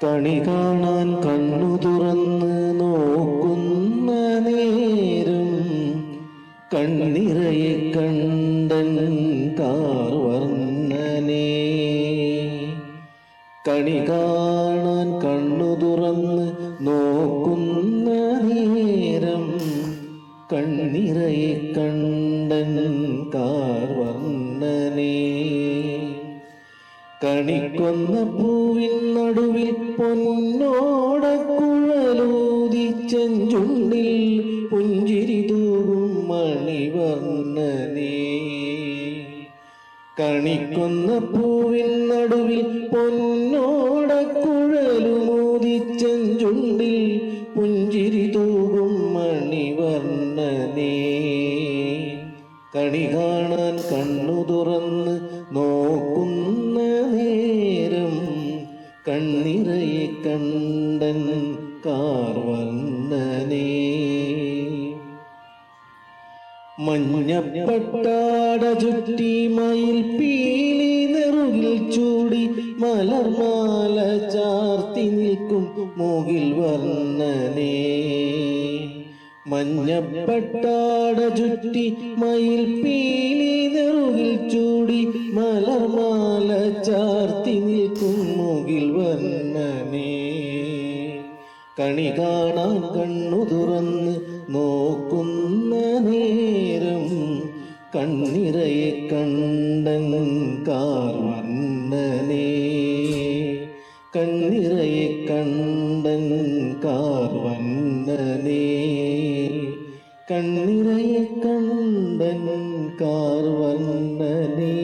കണി കാണാൻ കണ്ണു തുറന്ന് നോക്കുന്ന നേരം കണ്ണിറയെ കണ്ടൻ കാർവർണനെ കണി കാണാൻ കണ്ണു തുറന്ന് നോക്കുന്ന നേരം കണ്ണിറയെ കണ്ടൻ കാർവർണനെ കണിക്കൊന്ന പൂവിൻ നടുവിൽ പൊന്നോട കുഴലൂതി ചെഞ്ചുണ്ടിൽ പുഞ്ചിരി തൂകും മണിവർണനെ കണിക്കൊന്ന പൂവിൻ നടുവിൽ പൊന്നോട കുഴലുമൂതി ചെഞ്ചുണ്ടിൽ പുഞ്ചിരി തൂകും മണിവർണനെ കണി കാണാൻ കണ്ണു കണ്ണിറയെ കണ്ടൻ കാർവർണനെ. മഞ്ഞപ്പട്ടാട ചുറ്റി മയിൽ പീലി നെറുകിൽ ചൂടി മലർമാല ചാർത്തി നിൽക്കും മുകിൽ വർണനെ. മഞ്ഞപ്പട്ടാട ചുറ്റി മയിൽ പീലി നെറുകിൽ ചൂടി മലർമാല ചാർത്തി നിൽക്കും മുകിൽ വർണനെ കണി കാണാൻ കണ്ണു തുറന്ന് നോക്കുന്ന നേരം കണ്ണിറയെ കണ്ടൻ കാർ വർണനെ കണ്ണിറയെ കണ്ണിറയെ കണ്ടൻ കാർവണ്ണനേ